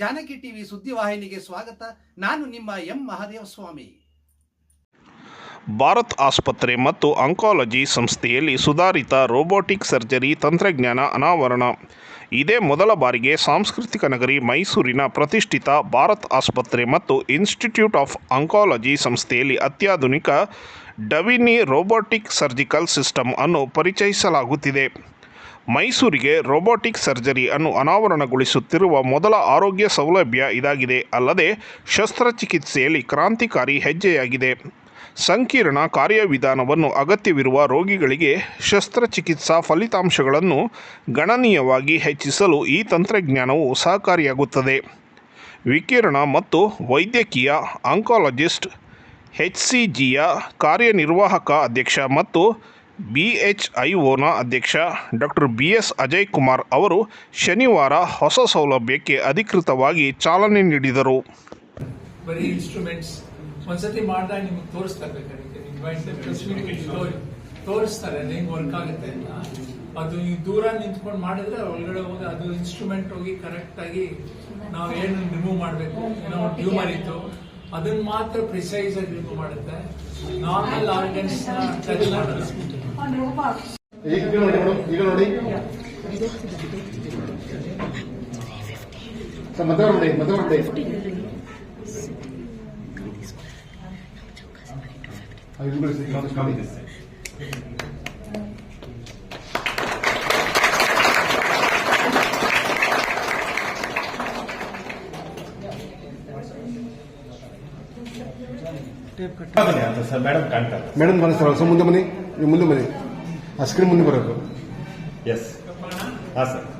Janaki TV ಸುದ್ದಿವಾಹಿನಿಗೆ ಸ್ವಾಗತ ನಾನು ನಿಮ್ಮ ಎಂ ಸ್ವಾಮಿ ಭಾರತ್ ಆಸ್ಪತ್ರೆ ಮತ್ತು ಅಂಕಾಲಜಿ ಸಂಸ್ಥೆಯಲ್ಲಿ ಸುಧಾರಿತ ರೋಬೋಟಿಕ್ ಸರ್ಜರಿ ತಂತ್ರಜ್ಞಾನ ಅನಾವರಣ ಇದೇ ಮೊದಲ ಬಾರಿಗೆ ಸಾಂಸ್ಕೃತಿಕ ನಗರಿ ಮೈಸೂರಿನ ಪ್ರತಿಷ್ಠಿತ ಭಾರತ್ ಆಸ್ಪತ್ರೆ ಮತ್ತು ಇನ್ಸ್ಟಿಟ್ಯೂಟ್ ಆಫ್ ಅಂಕಾಲಜಿ ಸಂಸ್ಥೆಯಲ್ಲಿ ಅತ್ಯಾಧುನಿಕ ಡವಿನಿ ರೋಬೋಟಿಕ್ ಸರ್ಜಿಕಲ್ ಸಿಸ್ಟಮ್ ಅನ್ನು ಪರಿಚಯಿಸಲಾಗುತ್ತಿದೆ ಮೈಸೂರಿಗೆ ರೋಬೋಟಿಕ್ ಸರ್ಜರಿ ಅನ್ನು ಅನಾವರಣಗೊಳಿಸುತ್ತಿರುವ ಮೊದಲ ಆರೋಗ್ಯ ಸೌಲಭ್ಯ ಇದಾಗಿದೆ ಅಲ್ಲದೆ ಶಸ್ತ್ರಚಿಕಿತ್ಸೆಯಲ್ಲಿ ಕ್ರಾಂತಿಕಾರಿ ಹೆಜ್ಜೆಯಾಗಿದೆ ಸಂಕೀರ್ಣ ಕಾರ್ಯವಿಧಾನವನ್ನು ಅಗತ್ಯವಿರುವ ರೋಗಿಗಳಿಗೆ ಶಸ್ತ್ರಚಿಕಿತ್ಸಾ ಫಲಿತಾಂಶಗಳನ್ನು ಗಣನೀಯವಾಗಿ ಹೆಚ್ಚಿಸಲು ಈ ತಂತ್ರಜ್ಞಾನವು ಸಹಕಾರಿಯಾಗುತ್ತದೆ ವಿಕಿರಣ ಮತ್ತು ವೈದ್ಯಕೀಯ ಆಂಕಾಲಜಿಸ್ಟ್ ಎಚ್ ಸಿ ಜಿಯ ಕಾರ್ಯನಿರ್ವಾಹಕ ಅಧ್ಯಕ್ಷ ಮತ್ತು ಬಿಎಚ್ಐಒನ ಅಧ್ಯಕ್ಷ doctor B S Ajay Kumar ಅವರು ಶನಿವಾರ ಹೊಸ ಸೌಲಭ್ಯಕ್ಕೆ ಅಧಿಕೃತವಾಗಿ ಚಾಲನೆ ನೀಡಿದರು ಬರೀ ಇನ್ಸ್ಟ್ರೂಮೆಂಟ್ಸ್ ಒಂದ್ಸತಿ ಮಾಡಿದಾಗ ನಿಮ್ಗೆ ತೋರಿಸ್ತಾರೆ ತೋರಿಸ್ತಾರೆ ಅದು ಹೆಂಗೆ ವರ್ಕ್ ಆಗುತ್ತೆ ಅಂತ ಅದು ನೀವು ದೂರ ನಿಂತ್ಕೊಂಡು ಮಾಡಿದ್ರೆ ಒಳಗಡೆ ಹೋಗಿ ಅದು ಇನ್ಸ್ಟ್ರೂಮೆಂಟ್ ಹೋಗಿ ಕರೆಕ್ಟ್ ಆಗಿ ನಾವು ಏನು ರಿಮೂವ್ ಮಾಡಬೇಕು ನಾವು ಟ್ಯೂಮರ್ ಇತ್ತು ಅದನ್ನ ಮಾತ್ರ ಪ್ರಿಸೈಸ್ ಆಗಿ ಇದು ಮಾಡುತ್ತೆ ನಾರ್ಮಲ್ ಆರ್ಗನ್ಸ್ ಈಗ ಟೇಪ್ ಕಟ್ ಸರ್ ಮೇಡಮ್ ಕಾಣ್ತಾರೆ ಮೇಡಮ್ ಕಾಣಿಸ್ತಾರ ಸೊ ಮುಂದೆ ಬನ್ನಿ ನೀವು ಮುಂದೆ ಬನ್ನಿ ಆ ಸ್ಕ್ರೀನ್ ಮುಂದೆ ಬರಬೇಕು ಎಸ್ ಹಾಂ sir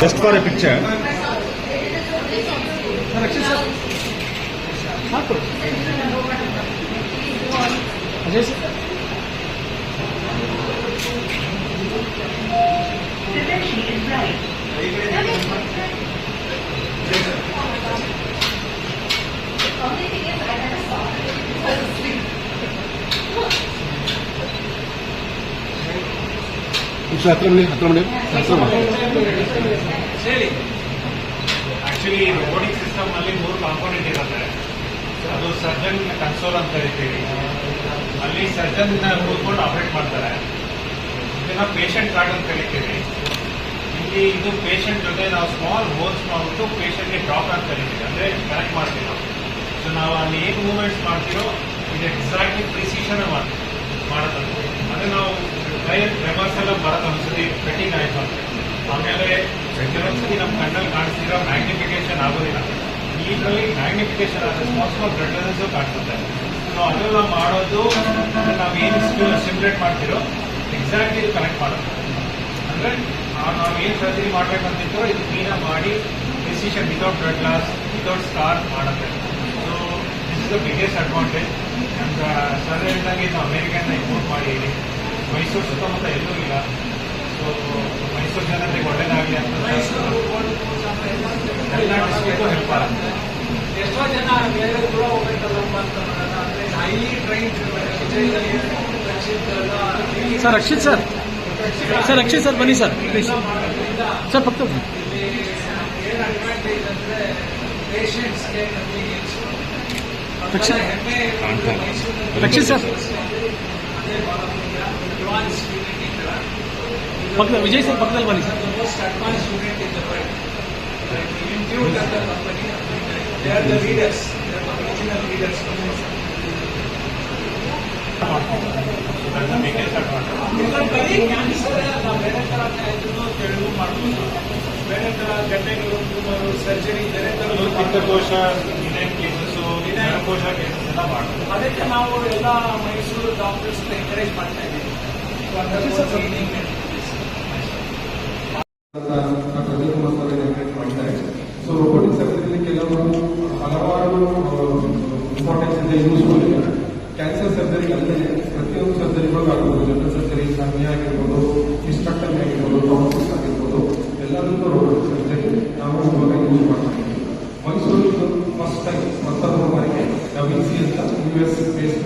just for a picture ಹಾಕು ಹತ್ರ ಮನೆ ಹತ್ರ ಮನೆ ಹತ್ರ ಆಕ್ಚುಲಿ ರೋಡಿಂಗ್ ಸಿಸ್ಟಮ್ ಅಲ್ಲಿ ಮೂರು ಕಾಂಪೋನೆಂಟ್ ಇರುತ್ತೆ ಅದು ಸರ್ಜನ್ ಕನ್ಸೋಲ್ ಅಂತ ಹೇಳ್ತೀವಿ ಅಲ್ಲಿ ಸರ್ಜನ್ ಕೂತ್ಕೊಂಡು ಆಪರೇಟ್ ಮಾಡ್ತಾರೆ ಇದನ್ನ ಪೇಷಂಟ್ ಕಾರ್ಡ್ ಅಂತ ಕರಿತೀವಿ ಇಲ್ಲಿ ಇದು ಪೇಷಂಟ್ ಜೊತೆ ನಾವು ಸ್ಮಾಲ್ ಹೋಲ್ಸ್ ಮಾಡಿಬಿಟ್ಟು ಗೆ ಡ್ರಾಪ್ ಅಂತ ಕರಿತೀವಿ ಅಂದ್ರೆ ಕನೆಕ್ಟ್ ಮಾಡ್ತೀವಿ ನಾವು ಸೊ ನಾವು ಅಲ್ಲಿ ಏನ್ ಮೂವ್ಮೆಂಟ್ಸ್ ಮಾಡ್ತೀರೋ ಇದು ಎಕ್ಸಾಕ್ಟ್ಲಿ ಪ್ರಿಸಿಷನ್ ಮಾಡ್ತೀವಿ ಮಾಡೋದಂತ ಅಂದ್ರೆ ನಾವು ಡ್ರೈವರ್ಸ್ ಎಲ್ಲ ಬರೋದು ಒಂದ್ಸರಿ ಕಟಿಂಗ್ ಆಯ್ತು ಅಂತ ಆಮೇಲೆ ಕೆಲವೊಂದ್ಸತಿ ನಮ್ಮ ಕಣ್ಣಲ್ಲಿ ಕಾಣಿಸ್ತಿರೋ ಮ್ಯಾಗ್ನಿಫಿಕೇಶನ್ ಆಗೋದಿಲ್ಲ ಇದರಲ್ಲಿ ಮ್ಯಾಗ್ನಿಫಿಕೇಶನ್ ಆದರೆ ಸ್ಮಾಲ್ ಸ್ಮಾಲ್ ರಿಟರ್ನ್ಸು ಕಾಣಿಸುತ್ತೆ ಸೊ ನಾವು ಮಾಡೋದು ನಾವೇನು ಸಿಮ್ಯುಲೇಟ್ ಮಾಡ್ತಿರೋ ಎಕ್ಸಾಕ್ಟ್ಲಿ ಇದು ಕನೆಕ್ಟ್ ಮಾಡುತ್ತೆ ಅಂದರೆ ನಾವೇನು ಸರ್ಜರಿ ಮಾಡಬೇಕಂತಿದ್ದೋ ಇದು ಕ್ಲೀನಾಗಿ ಮಾಡಿ decision without blood loss without star ಮಾಡುತ್ತೆ so this is the biggest advantage ಅಂತ ಸರ್ ಹೇಳಿದಂಗೆ ಇದು ಅಮೇರಿಕನ್ನ ಇಂಪೋರ್ಟ್ ಮಾಡಿ ಮೈಸೂರು ಸುತ್ತಮುತ್ತ ಎಲ್ಲೂ ಇಲ್ಲ ಸೊ ಮೈಸೂರು ಜನರಿಗೆ ಒಳ್ಳೇದಾಗಲಿ ಅಂತ ಎಲ್ಲ ಹೆಲ್ಪ್ ಆಗುತ್ತೆ sir Rakshit sir sir Rakshit sir बनी सर सर फक्त ರಕ್ಷಿತ್ विजय सर ವಿಜಯ್ बनी ಪಕ್ಕದಲ್ಲಿ They are the leaders. They are the original leaders. ಬೇರೆ ಥರ ಕೆಳಗು ಮಾಡ್ಬೋದು ಬೇರೆ ಥರ ಗಡ್ಡೆಗಳು ಸರ್ಜರಿ ಬೇರೆ ಥರ ಪಿತ್ತಕೋಶ ಡಿನೈನ್ ಕೇಸಸ್ಸು ನರಕೋಶ ಕೇಸಸ್ ಎಲ್ಲ ಮಾಡ್ಬೋದು ಅದಕ್ಕೆ ನಾವು ಎಲ್ಲ ಮೈಸೂರು ಡಾಕ್ಟರ್ಸ್ ಎನ್ಕರೇಜ್ ಮಾಡ್ತಾ ಇದ್ದೀವಿ ಪ್ರದೀಪ್ ಮಾಡ್ತಾ ಇದ್ದೀವಿ ಸೊ ಇದಕ್ಕೆ ಕೆಲವರು ಹಲವಾರು ಇಂಪಾರ್ಟೆನ್ಸ್ ಇದೆ ಯೂಸ್ ಇದೆ ಕ್ಯಾನ್ಸರ್ ಸರ್ಜರಿ ಅಲ್ಲದೆ ಪ್ರತಿಯೊಂದು ಸರ್ಜರಿಗಳು ಆಗ್ಬೋದು ಜನರಲ್ ಸರ್ಜರಿ ಕಮ್ಮಿ ಆಗಿರ್ಬೋದು ಇನ್ಸ್ಟ್ರಕ್ಟರ್ ಆಗಿರ್ಬೋದು ಡಾಕ್ಟರ್ಸ್ ಆಗಿರ್ಬೋದು ಎಲ್ಲದಕ್ಕೂ ರೋಡ್ ಸರ್ಜರಿ ನಾವು ಇವಾಗ ಯೂಸ್ ಮಾಡ್ತಾ ಮೈಸೂರು ಫಸ್ಟ್ ಟೈಮ್ ಮತ್ತೊಬ್ಬ ಬಾರಿಗೆ ಡಬ್ಲ್ಯೂ ಸಿ ಅಂತ U S based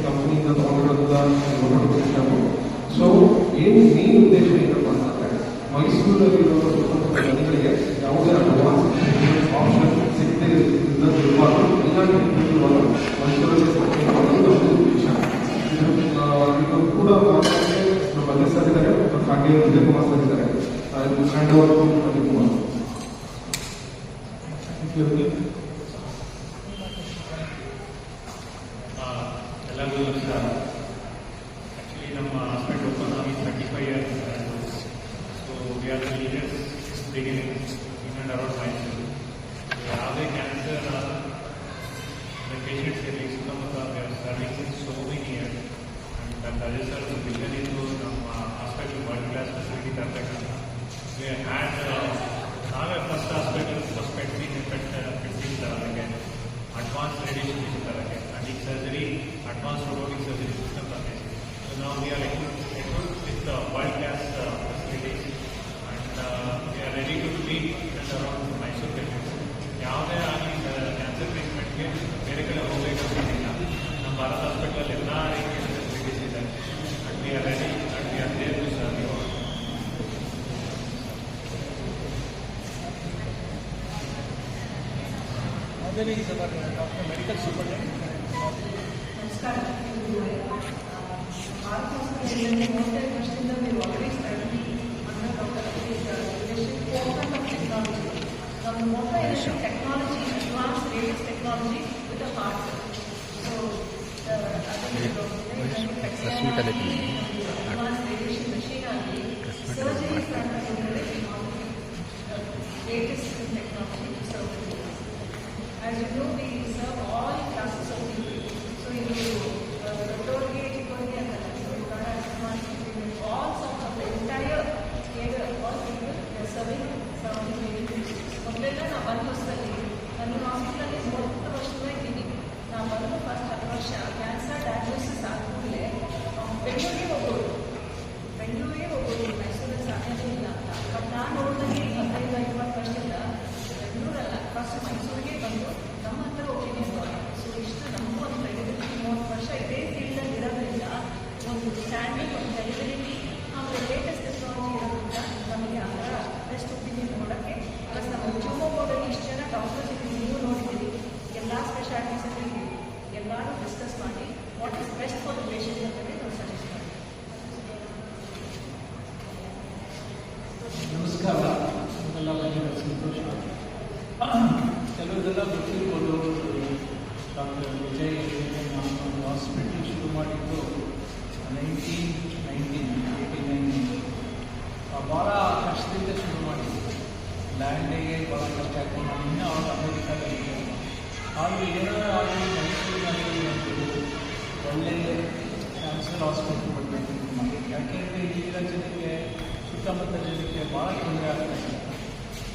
doctor medical super है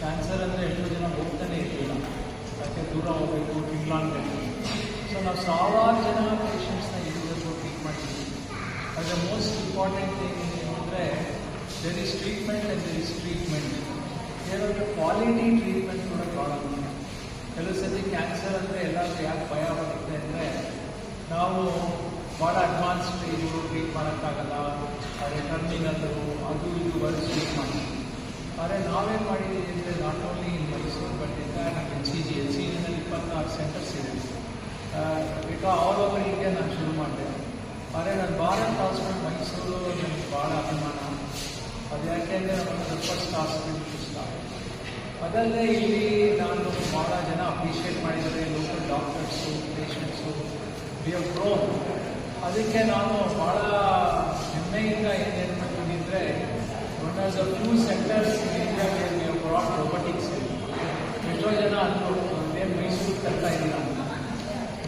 क्यानसर एस्टो जन होते अच्छे दूर हो सो ना सवाल जन पेशेंट इतना ट्रीटमेंट अगर मोस्ट इंपारटेंट देर इस treatment there is treatment quality treatment कल सर क्यानसर या भय बे ना भाला अडवांस ट्रीट मांग अरे टर्मिनल ಆದರೆ ನಾವೇನು ಮಾಡಿದ್ದೀವಿ ಅಂದರೆ not only in Mysuru but ಇಂಥ ಸಿ ಜಿ ಎಲ್ ಸಿ ಜಿನಲ್ಲಿ ಇಪ್ಪತ್ತಾರು ಸೆಂಟರ್ಸ್ ಇದೆ ಈಗ ಆಲ್ ಓವರ್ ಇಂಡಿಯಾ ನಾನು ಶುರು ಮಾಡಿದೆ ಆದರೆ ನಾನು ಭಾರತ್ ಹಾಸ್ಪಿಟಲ್ ಮೈಸೂರು ನನಗೆ ಭಾಳ ಅಭಿಮಾನ ಅದು ಯಾಕೆಂದರೆ ನಮ್ಮ ಫಸ್ಟ್ ಹಾಸ್ಪಿಟಲ್ ಇಷ್ಟ ಅದಲ್ಲದೆ ಇಲ್ಲಿ ನಾನು ಭಾಳ ಜನ ಅಪ್ರಿಷಿಯೇಟ್ ಮಾಡಿದ್ದಾರೆ local doctors patients we have grown ಅದಕ್ಕೆ ನಾನು ಭಾಳ ಹೆಮ್ಮೆಯಿಂದ ಏನು ಹೇಳ್ಬಿಟ್ಟಿದ್ದರೆ ನೋಡೋಕೆ ಎರಡು ಸೆಕ್ಟರ್ಸ್ ಇರಬೇಕು ಒಪರ ರೋಬೋಟಿಕ್ಸ್ ವಿಟ್ರೋಜನ ಅಟ್ಕೋರ್ ಮೇಸೂರ್ ತರ್ತಾ ಇದೀನಿ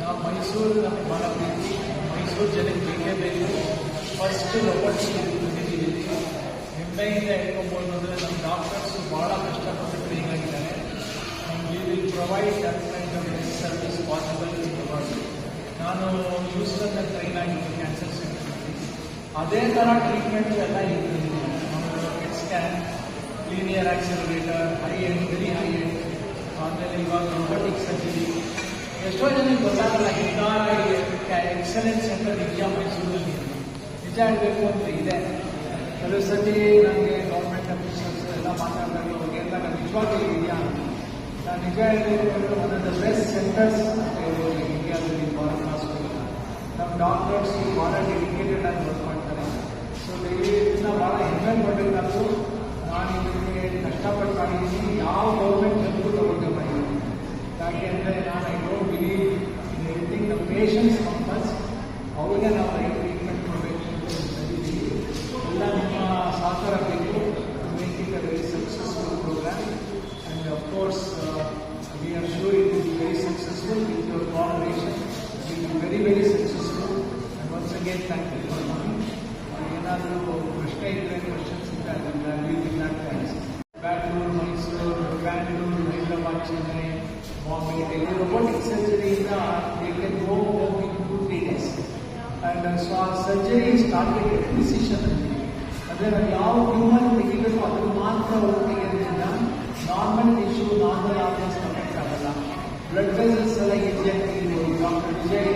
ನಾ ಮೈಸೂರು ನಲ್ಲಿ ಬರಬೇಕು ಮೈಸೂರು ಜನಕ್ಕೆ ಬೇಕು ಫಸ್ಟ್ ರೋಬೋಟಿಕ್ಸ್ ಇರಬೇಕು ಮುಂಬೈ ಇದೆ 1993 ನಲ್ಲಿ ಡಾಕ್ಟರ್ ತುಂಬಾ ಕಷ್ಟಪಡುತ್ತಾ ಇದ್ದಾರೆ ನಾವು ಈ ರೀತಿ ಪ್ರೊವೈಡ್ ಎಕ್ಸಲೆಂಟ್ ಸರ್ವಿಸ್ possible ಇರೋದು ನಾನು ಯೂಸರ್ನ ಟ್ರೈನಿಂಗ್ ಕ್ಯಾನ್ಸಸ್ ಅದೇ ತರ ಟ್ರೀಟ್ಮೆಂಟ್ ಎಲ್ಲ stand, linear accelerator, high-end, very high-end, ಆಮೇಲೆ ಇವಾಗ ರೋಬೋಟಿಕ್ ಸರ್ಜರಿ ಎಷ್ಟೋ ಜನಕ್ಕೆ ಗೊತ್ತಾಗಲ್ಲ ಇಂತಹ ಎಕ್ಸಲೆನ್ಸ್ ಸೆಂಟರ್ ಇದೆಯಾ ಮೈಸೂರಲ್ಲಿ ನಿಜ ಹೇಳಬೇಕು ಅಂತ ಇದೆ ಕೆಲವು ಸತಿ ನನಗೆ ಗೌರ್ಮೆಂಟ್ ಅಫೀಷಿಯಲ್ಸ್ ಎಲ್ಲ ಮಾತಾಡಬೇಕು ಅವ್ರಿಗೆಲ್ಲ ನಾನು ನಿಜವಾಗ್ಲೂ ಇದೆಯಾ ನಾನು ನಿಜ ಹೇಳಬೇಕು ಅಂದರೆ one of the best centres ಅಂತ ಹೇಳ್ಬೋದು ಇಂಡಿಯಾದಲ್ಲಿ ಫಾರಿನ್ ಹಾಸ್ಪಿಟಲ್ ನಮ್ಮ ಡಾಕ್ಟರ್ಸ್ ಫಾರಿನ್ ಡೆಡಿಕೇಟೆಡ್ ಆಗಿ ವರ್ಕ್ ಸೊ ಇದನ್ನ ಬಹಳ ಎಂಜಾಯ್ ಮಾಡಬೇಕು ನಾನು ನಾನು ಇದಕ್ಕೆ ಕಷ್ಟಪಟ್ಟು ಮಾಡಿದ್ದೀನಿ ಯಾವ ಗೌರ್ಮೆಂಟ್ ಜನರು ತಗೊಂಡು ಮಾಡಿದ್ದೀನಿ ಯಾಕೆಂದರೆ ನಾನು I don't believe in anything ನಮ್ಮ ಪೇಷನ್ಸ್ ಸರ್ಜರಿ ಸ್ಟಾರ್ಟ್ ಡಿಸಿಷನ್ ಅಂದ್ರೆ ನಾವು ಯಾವ ಟ್ಯೂಮರ್ ತೆಗಿಬೇಕು ಅದನ್ನು ಮಾತ್ರ ಅವರು normal tissue normal connect blood vessels ಎಲ್ಲ ಹೆಜ್ಜೆ ಡಾಕ್ಟರ್ ವಿಜಯ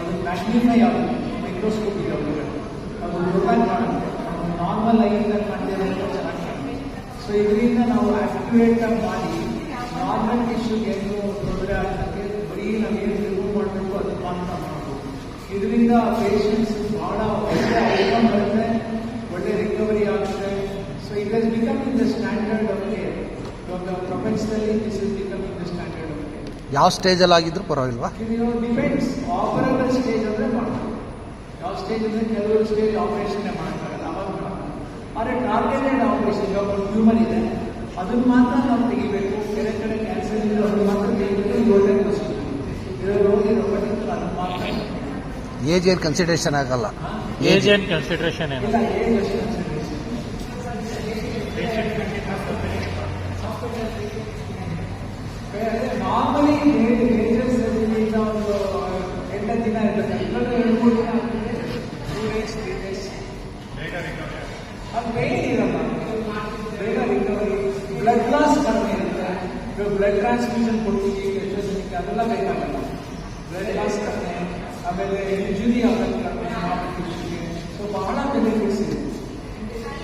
ಅದು ಮ್ಯಾಗ್ನಿಫೈ ಆಗುತ್ತೆ ಮೈಕ್ರೋಸ್ಕೋಪ್ ಇದೆ ಅದು ನಾರ್ಮಲ್ ಲೈಫ್ ಚೆನ್ನಾಗಿ ಸೊ ಇದರಿಂದ ನಾವು ಆಕ್ಟಿವೇಟ್ ಆಗಿ ಇದರಿಂದ ಪೇಷಂಟ್ಸ್ ಬಹಳ ಒಳ್ಳೆ ಬರುತ್ತೆ ಒಳ್ಳೆ ರಿಕವರಿ ಆಗುತ್ತೆ so it has in the standard of care ಇವಾಗ ಪ್ರಪಂಚದಲ್ಲಿ this is in the standard of care ಯಾವ ಸ್ಟೇಜಲ್ಲಿ ಆಗಿದ್ರು ಪರವಾಗಿಲ್ವಾ ಇದು ಡಿಪೆಂಡ್ಸ್ ಆಪರೇಬಲ್ ಸ್ಟೇಜ್ ಅಂದರೆ ಮಾಡ್ತಾರೆ ಯಾವ ಸ್ಟೇಜ್ ಅಂದರೆ ಕೆಲವರು ಸ್ಟೇಜ್ ಆಪರೇಷನ್ ಮಾಡ್ತಾರೆ ಅವಾಗ ಆದರೆ ಟಾರ್ಗೆಟೆಡ್ ಆಪರೇಷನ್ ಇವಾಗ ಒಂದು ಹ್ಯೂಮನ್ ಇದೆ ಅದನ್ನು ಮಾತ್ರ ನಾವು ತೆಗಿಬೇಕು ಕೆರೆ ಕಡೆ ಕ್ಯಾನ್ಸರ್ ಇದ್ರೆ ಮಾತ್ರ ತೆಗಿಬೇಕು ಒಳ್ಳೆ ಇದರಲ್ಲಿ ರೋಗಿ ಅದನ್ನು ಮಾತ್ರ एजीएन कंसीडरेशन ಆಗಲ್ಲ ಏಜೆಂಟ್ ಕನ್ಸಿಡರೇಷನ್ ಏನು ಮೊದಲು நார்ಮಲಿ ಮೇಡೇ ಏಜೆಂಟ್ಸ್ ಅಲ್ಲಿ ಒಂದು ಎನರ್ಜಿ ಏನಂತ ಕ್ಯಾನ್ಸರ್ ಎನರ್ಜಿ ಆಗುತ್ತೆ ಮೂವಿಟ್ಸ್ ಗ್ರೇಟರ್ ರಿಕವರಿ ಆ ಮೈನಿಂಗ್ ಅಮ್ಮ ಗ್ರೇಟರ್ ರಿಕವರಿ ಬ್ಲಡ್ ಲಾಸ್ ಬರ್ತಿರುತ್ತೆ ಬ್ಲಡ್ ಟ್ರಾನ್ಸಫ್ಯೂಷನ್ ಕೊಡ್ತೀವಿ ಅಷ್ಟೇನೇ ಎಲ್ಲ ಮೈನಿಂಗ್ ವೆರಿ ಲಾಸ್ಟ್ ಕಥೆ அமேலே இன்ஜூரி ஆகலாம் சில சோ பாலாமேலே இருந்துச்சு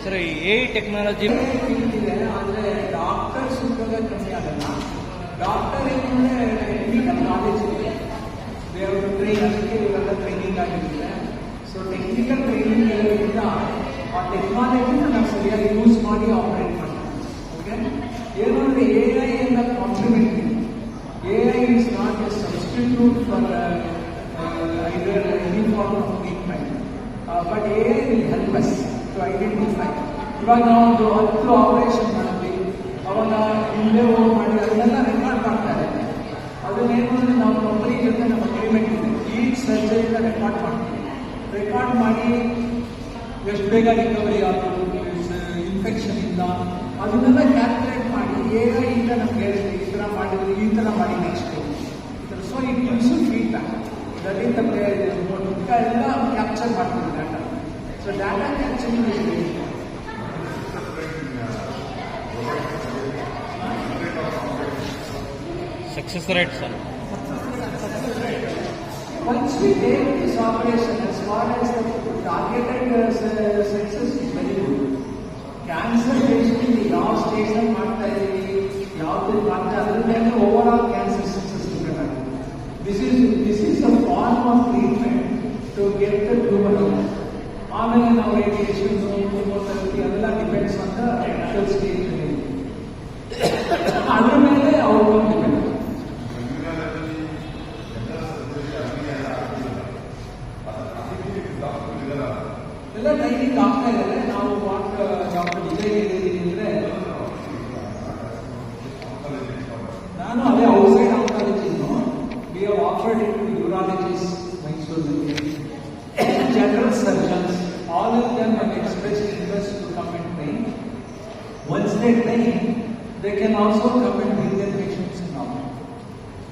சரி ஏ டெக்னாலஜி ஆன்ற டாக்டர் சுகங்கட் நெறியல டாக்டர் இங்க வந்து மாடிச்சு வே ஹவ் டு ட்ரெய்னிங் வந்து ட்ரெய்னிங் ஆகுது சோ இந்த ட்ரெய்னிங் இருந்தா what technology is அவசியலி of use body operation okay ஏன்னா ஏஐ என்ற concept a is start as substitute for but an will help us to identify ಇವಾಗ ನಾವೊಂದು ಹತ್ತು ಆಪರೇಷನ್ ಮಾಡಿದ್ವಿ ಅವನ ಹಿಂದೆ ಹೋಗಿ ಮಾಡಿ ಅದನ್ನೆಲ್ಲ ರೆಕಾರ್ಡ್ ಮಾಡ್ತಾರೆ ಅದನ್ನೇನು ಅಂದರೆ ನಾವು ಕಂಪನಿ ಜೊತೆ ನಮ್ಮ ಅಗ್ರಿಮೆಂಟ್ ಇದೆ ಈ ಸರ್ಜರಿಯಿಂದ ರೆಕಾರ್ಡ್ ಮಾಡ್ತೀವಿ ರೆಕಾರ್ಡ್ ಮಾಡಿ ಎಷ್ಟು ಬೇಗ ರಿಕವರಿ ಆಗೋದು ಇನ್ಫೆಕ್ಷನ್ ಇಲ್ಲ ಅದನ್ನೆಲ್ಲ ಕ್ಯಾಲ್ಕುಲೇಟ್ ಮಾಡಿ ಏನ ಈಗ ನಮ್ಗೆ ಹೇಳಿದೆ ಈ ಥರ ಮಾಡಿದ್ರು ಈ ಥರ ಮಾಡಿ next so it gives feedback that is ಎಲ್ಲ ಕ್ಯಾಪ್ಚರ್ ಮಾಡ್ತೀವಿ data so data capturing success rate sir Once we take this operation as far as the targeted uh, success is very good. Cancer patient in the last stage of month,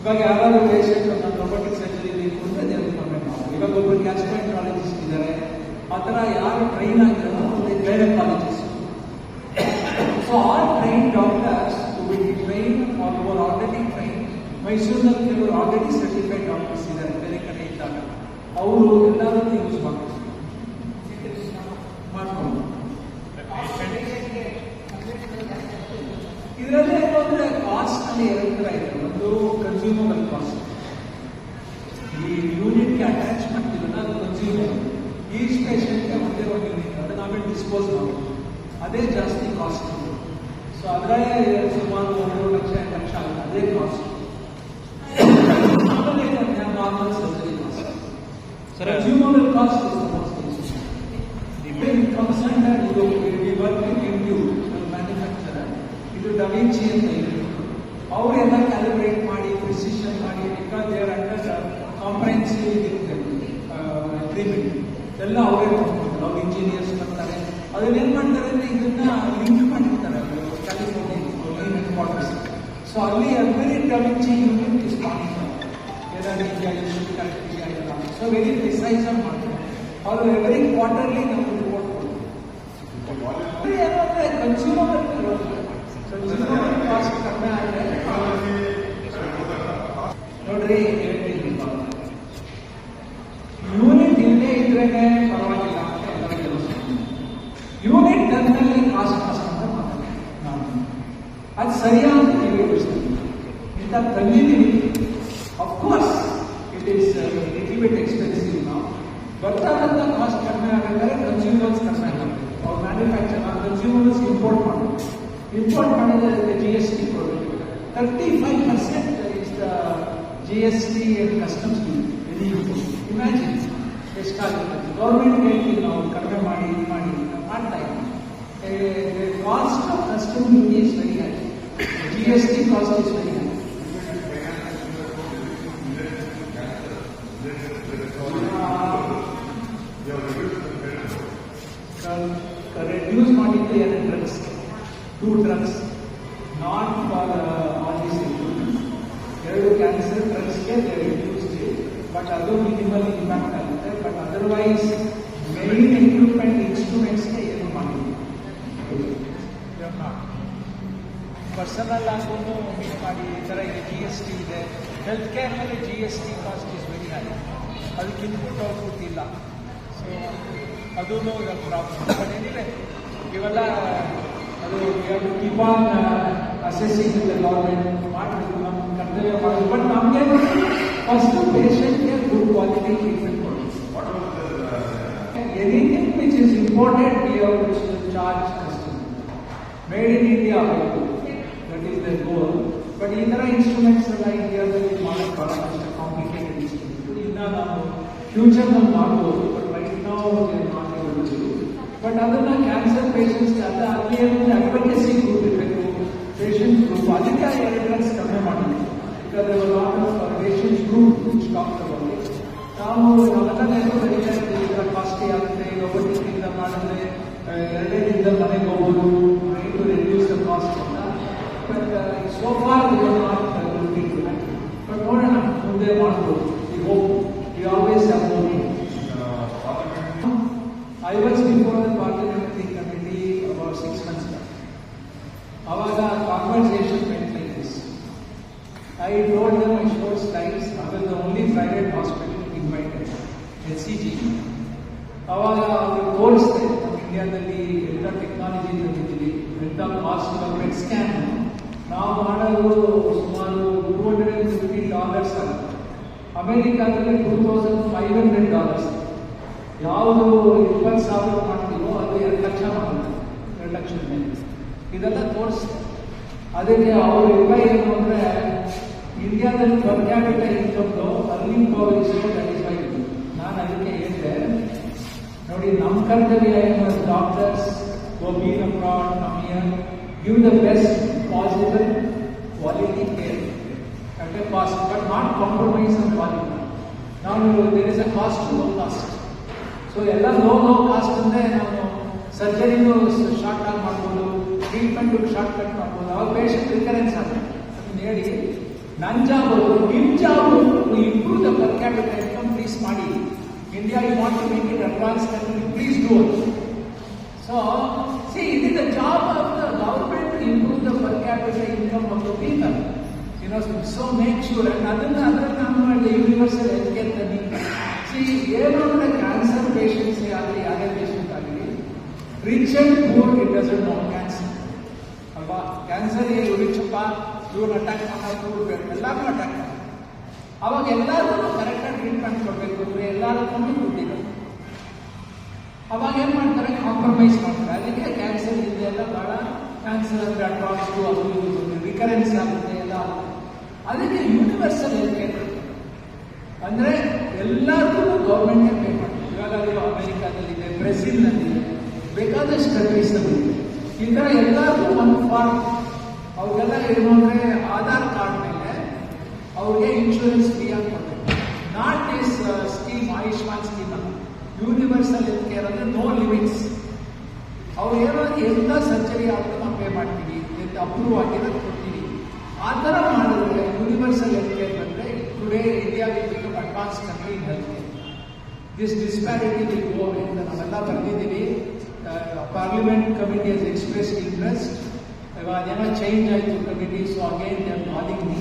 ಇವಾಗ ಯಾರಾದರೂ patient ನಾನು robotic surgery ಬೇಕು ಅಂದರೆ ದೇವಸ್ಥಾನ ನಾವು ಇವಾಗ ಒಬ್ಬರು catchment ಕಾಲೇಜಿಸ್ಟ್ ಇದ್ದಾರೆ ಆ ಥರ ಯಾರು ಟ್ರೈನ್ ಆಗಿರೋ ಒಂದು private so all train doctors will be train are or already train ಮೈಸೂರಿನಲ್ಲಿ ಕೆಲವರು ಆಲ್ರೆಡಿ ಸರ್ಟಿಫೈಡ್ ಡಾಕ್ಟರ್ಸ್ ಇದ್ದಾರೆ ಬೇರೆ ಕಡೆ ಇದ್ದಾಗ ಅವರು ಎಲ್ಲರನ್ನೂ ಯೂಸ್ ಮಾಡ್ತಾರೆ suas mãos. ಕೈಯಲ್ಲಿ ಕಾಸು ಕಾಸಂತ ನಾನು ಅದು ಸರಿಯಾದ ಎಲಿವೇಟರ್ಸ್ ಇಂಥ ತಂದಿದ್ದೀನಿ of course it is little bit expensive ನಾವು ಬರ್ತಾದಂಥ ಕಾಸ್ಟ್ ಕಡಿಮೆ ಆಗಬೇಕಾದ್ರೆ ಕನ್ಸ್ಯೂಮರ್ಸ್ ಕಡಿಮೆ ಆಗಬೇಕು ಅವ್ರು ಮ್ಯಾನುಫ್ಯಾಕ್ಚರ್ ಕನ್ಸ್ಯೂಮರ್ಸ್ ಇಂಪೋರ್ಟ್ ಮಾಡಬೇಕು ಇಂಪೋರ್ಟ್ ಮಾಡಿದ್ರೆ ಜಿ ಎಸ್ ಟಿ ಕೊಡಬೇಕು thirty five percent is the G S T and customs imagine ಎಷ್ಟಾಗುತ್ತೆ ಗೌರ್ಮೆಂಟ್ ಹೇಳ್ತೀವಿ ನಾವು ಕಡಿಮೆ ಮಾಡಿ ಮಾಡಿ ಮಾಡ್ತಾ ಇದ್ದೀವಿ a cost of custom duty is very high. GST cost is very high. Uh, reduce multiply and drugs, two drugs, not for uh, all these improvements. There will cancer drugs they reduced it, but although minimal impact health care ಮೇಲೆ G S T cost is very high ಅದಕ್ಕೆ input output ಇಲ್ಲ so ಅದೂ problem but ಏನಿದೆ ಇವೆಲ್ಲ ಅದು keep on assessing with the government ಮಾಡಬೇಕು ನಮ್ಮ ಕರ್ತವ್ಯ ಮಾಡೋದು ಬಟ್ ನಮಗೆ ಫಸ್ಟ್ ಪೇಷಂಟ್ಗೆ ಗುಡ್ ಕ್ವಾಲಿಟಿ ಟ್ರೀಟ್ಮೆಂಟ್ ಕೊಡಬೇಕು anything which is important we have charge customer made in India that is the goal But in the instruments are like here the other Mark Paramahansa complicated instruments. in the future them not over, but right now they are not able to do. But other than cancer patients, that other earlier in the advocacy group, patient group, Adika Eritreans ಕಮ್ಮಿ ಮಾಡಿದ್ರು. Because there were a lot of patients group which talked about it. ನಾವು ನಮ್ಮನ್ನೆಲ್ಲರೂ ಬರೀತಾ ಇದ್ದೀವಿ first ಆಗುತ್ತೆ ಒಬ್ಬಟ್ಟಿನಿಂದ ಮಾಡಿದ್ರೆ ಎರಡೇ ದಿನದ ಮನೆಗೆ ಹೋಗೋದು So Gopal was not a good people, but no, no, no, they want to. the hope, we always have hope. Uh, I was before the parliamentary committee about six months back. Our conversation went like this. I told them I showed slides, I was the only private hospital invited, HCG. Our ಆವಾಗ ಅವರು ತೋರಿಸ್ತಾರೆ ನಮ್ಮ ಇಂಡಿಯಾದಲ್ಲಿ ಎಲ್ಲ the ಬಂದಿದ್ದೀವಿ ಎಲ್ಲ cost scan. ಅವರು ಸುಮಾರು two hundred and fifty dollars ಅಮೆರಿಕಾದಲ್ಲಿ two thousand five hundred dollars ಯಾವುದು ಇಪ್ಪತ್ತು ಸಾವಿರ ಮಾಡ್ತೀವೋ ಅದು ಎರಡು ಲಕ್ಷ ಮಾಡ್ತೀವಿ ಎರಡು ಲಕ್ಷದ ಮೇಲೆ ಇದೆಲ್ಲ ತೋರಿಸ್ತಾರೆ ಅದಕ್ಕೆ ಅವರು ಎಲ್ಲ ಏನು ಅಂದರೆ ಇಂಡಿಯಾದಲ್ಲಿ ಪರ್ ಕ್ಯಾಪಿಟಲ್ ಇನ್ಕಮ್ದು ಅರ್ನಿಂಗ್ ಪವರ್ ಇಷ್ಟು ಸ್ಯಾಟಿಸ್ಫೈ ಇದೆ ನಾನು ಅದಕ್ಕೆ ಹೇಳಿದೆ ನೋಡಿ ನಮ್ಮ ಕರ್ತವ್ಯ ಏನು ಡಾಕ್ಟರ್ಸ್ ಗೋ ಬಿ ನಮ್ಮ ಪ್ರಾಡ್ ನಮ್ಮ year give the best possible the past, but not compromise on quality. Now there is a cost to low cost. So ಎಲ್ಲ ಲೋ ಲೋ ಕಾಸ್ಟ್ ಅಂದರೆ ನಾವು ಸರ್ಜರಿಗೂ ಶಾರ್ಟ್ ಕಟ್ ಮಾಡ್ಬೋದು ಟ್ರೀಟ್ಮೆಂಟ್ಗೆ ಶಾರ್ಟ್ ಕಟ್ ಮಾಡ್ಬೋದು ಅವಾಗ patient recurrence ಆಗುತ್ತೆ ಹೇಳಿ ನನ್ನ ಜಾಬ್ ನಿಮ್ಮ job improve the per capital income please ಮಾಡಿ India you want to make it advance country please do so see it is the job of the government improve the per capital income of the people ನಾಸನ್ಲಿ ಸೋ ನೇಟಿ ಏನಾದ್ರೂ ನಾದ್ರು ನಾದ್ರು ನಾದ್ರು universal ಎಕೇಂತಾ ಬಿ ಚೀ ಏರೋನ ಕ್ಯಾನ್ಸರ್ ಪೇಷೆಂಟ್ಸ್ ಇಲ್ಲಿ ಆಡೇಜನ್ ತಾಗಿರಿ ರಿಜೆಂ ಹೋಲ್ ಇನ್ ದಿಸ್ ಆರ್ಗನ್ಸ್ ಅಲ್ವಾ ಕ್ಯಾನ್ಸರ್ ಇಲ್ಲಿ ಒರಿಚಪ್ಪ ಲು ನ ಅಟ್ಯಾಕ್ ಮಾಡಾಕೂರು ಎಲ್ಲರ ಮೇಲೆ ಅವಾಗ ಎಲ್ಲಾರೂ ಕರೆಕ್ಟ್ ಆಗಿ ಇಂಟರ್ಫೇನ್ಸ್ ಕೊಡ್ಬೇಡಿ ಎಲ್ಲಾರೂ ಕೊಡ್ಬಿಡ ಅವಾಗ ಏನು ಮಾಡ್ತಾರೆ ಆಪರ್ಮೈಸ್ ಮಾಡ್ಲಿಕ್ಕೆ ಕ್ಯಾನ್ಸರ್ ಇಲ್ಲಿ ಎಲ್ಲಾ ಬಲ ಕ್ಯಾನ್ಸರ್ ಪ್ಲಾಟ್‌ಫಾರ್ಮ್ಸ್ 2 ಅಪ್ಲಿಕೇಶನ್ ರಿಕರೆನ್ಸ್ ಅಂತ ಎಲ್ಲಾ ಅದಕ್ಕೆ ಯೂನಿವರ್ಸಲ್ ಹೆಲ್ತ್ ಕೇರ್ ಅಂದ್ರೆ ಎಲ್ಲರಿಗೂ ಗೌರ್ಮೆಂಟ್ ಪೇ ಮಾಡ್ತೀವಿ ಇವಾಗ ಅದು ಅಮೆರಿಕಾದಲ್ಲಿದೆ ಇದೆ ಬೇಕಾದಷ್ಟು ಕಂಟ್ರೀಸ್ನಲ್ಲಿ ಈ ತರ ಎಲ್ಲರಿಗೂ ಒಂದು ಫಾರ್ಮ್ ಅವ್ರಿಗೆಲ್ಲ ಏನು ಅಂದ್ರೆ ಆಧಾರ್ ಕಾರ್ಡ್ ಮೇಲೆ ಅವ್ರಿಗೆ ಇನ್ಶೂರೆನ್ಸ್ ಫ್ರೀ ಆಗಿ ಕೊಡ್ತೀವಿ not is scheme uh, Ayushman scheme ಅಲ್ಲ ಯೂನಿವರ್ಸಲ್ ಹೆಲ್ತ್ ಕೇರ್ ಅಂದ್ರೆ ನೋ ಲಿಮಿಟ್ಸ್ ಅವ್ರು ಏನೋ ಎಂತ ಸರ್ಜರಿ ಆದ್ರೂ ನಾವು ಪೇ ಮಾಡ್ತೀವಿ ಅಪ್ರೂವ್ ಆಗಿರೋದು ಕೊಡ್ತೀವಿ ಆ ಥರ ಮಾಡಿದ್ರೆ where India will become advanced country in health care. This disparity will go away. The Namalla Nalla Pardidini, Parliament Committee has expressed interest. ಏನೋ ಚೇಂಜ್ ಆಯಿತು committee so again they are calling me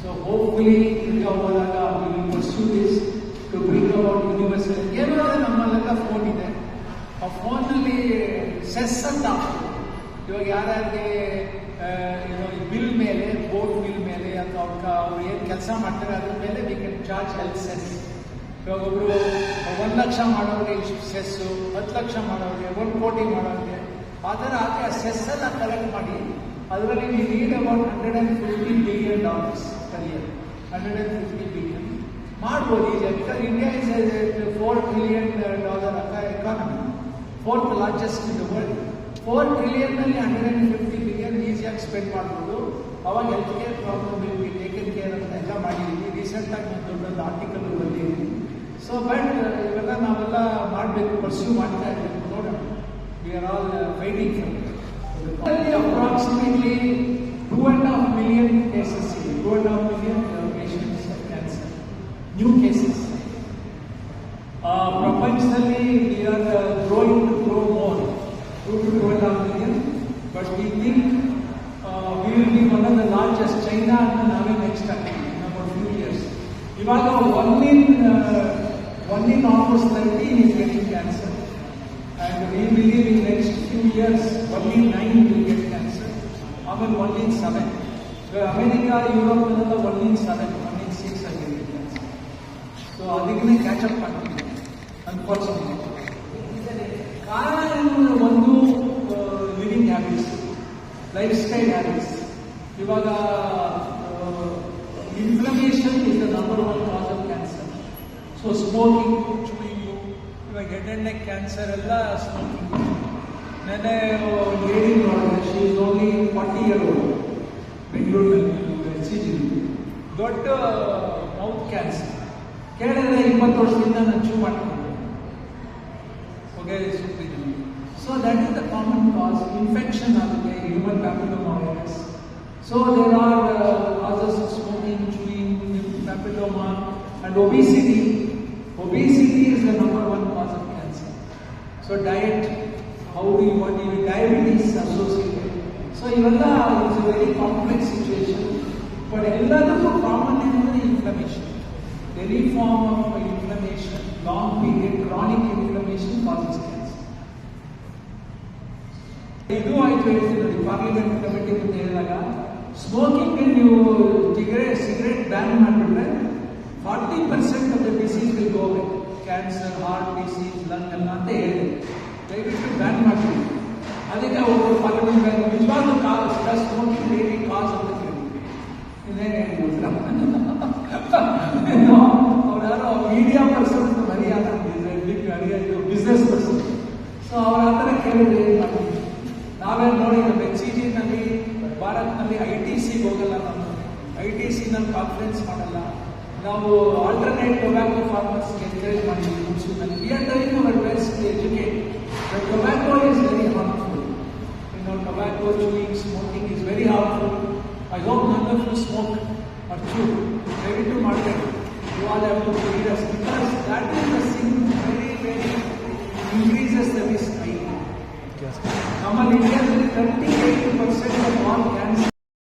so hopefully ತಿರ್ಗಾ ಹೋದಾಗ will pursue this to bring about universal ಏನಾದ್ರೆ ನಮ್ಮಲ್ಲೆಲ್ಲ phone ಇದೆ ಆ ಫೋನಲ್ಲಿ cess ಅಂತ ಇವಾಗ ಯಾರ್ಯಾರಿಗೆ ಏನೋ bill mail, vote bill mail, ಅಂದ್ರೆ ಅವ್ರ ಅವ್ರು ಏನು ಕೆಲಸ ಮಾಡ್ತಾರೆ ಅದ್ರ ಮೇಲೆ we can charge health cess ಇವಾಗ ಒಬ್ಬರು ಒಂದು ಲಕ್ಷ ಮಾಡೋರಿಗೆ ಇಷ್ಟು ಸೆಸ್ಸು ಹತ್ತು ಲಕ್ಷ ಮಾಡೋರಿಗೆ ಒಂದು ಕೋಟಿ ಮಾಡೋರಿಗೆ ಆ ಥರ ಆದರೆ ಆ ಸೆಸ್ಸನ್ನು ಕಲೆಕ್ಟ್ ಮಾಡಿ ಅದರಲ್ಲಿ we need about hundred and fifty billion dollars ಕಲಿಯರ್ hundred and fifty billion ಮಾಡ್ಬೋದು ಈಗ because India is four trillion dollar economy fourth largest in the world four ಟ್ರಿಲಿಯನ್ನಲ್ಲಿ hundred and fifty billion ಈಸಿಯಾಗಿ ಸ್ಪೆಂಡ್ ಮಾಡ್ಬೋದು அவங்க எல்லக்கே நாங்களும் பீ care எல்லாம் எல்லாம் மாத்தி we recent அந்த ஆர்டிகல்ல வந்து சோ பட் இதெல்லாம் நாங்க எல்லாம் மார்க் பண்ணி பர்சூ பண்ணிட்டு இருக்கோம் not we are all waiting approximately 2 1/2 million cases going on here in cancer new we believe in next few years, only nine will get cancer. Or well, one in seven. Where America, Europe, and other one in seven, only in six are getting cancer. So are they going to catch up? Unfortunately. ಕಾರಣ ಒಂದು living habits lifestyle habits ಇವಾಗ inflammation is the number one cause of cancer. So smoking, ಹೆಣ್ಣೆಣ್ಣೆ cancer ಎಲ್ಲ smoking ನೆನೆ only forty year old ಬೆಂಗಳೂರಿನಲ್ಲಿ C G ದೊಡ್ಡ mouth cancer ಕೇಳಿದ್ರೆ ಇಪ್ಪತ್ತು ವರ್ಷದಿಂದ ನಾನು ಚೂ ಮಾಡ್ತೀನಿ ಹೊಗೆ ಸುತ್ತಿದ್ದೀನಿ so that is the common cause infection ಆಗುತ್ತೆ human papilloma virus so there are causes smoking chewing papilloma and obesity. Obesity is the number one cause of So diet, how do you want your diabetes associated. So is it's very complex situation but ಎಲ್ಲದಕ್ಕೂ common ಏನಂದ್ರೆ inflammation any form of inflammation long period chronic inflammation causes cancer ಇದು ಆಯ್ತು ಹೇಳ್ತೀನಿ ನೋಡಿ parliament committee ಮುಂದೆ ಹೇಳಿದಾಗ smoking ನೀವು cigarette cigarette ban ಮಾಡಿಬಿಟ್ರೆ forty of the disease will go away cancer heart disease lung ಎಲ್ಲ ಅಂತ ಹೇಳಿದೆ ದಯವಿಟ್ಟು ಬ್ಯಾನ್ ಮಾಡ್ತೀವಿ ಅದಕ್ಕೆ ಒಬ್ಬರು ಪಾರ್ಲಿಮೆಂಟ್ ಬ್ಯಾಂಕ್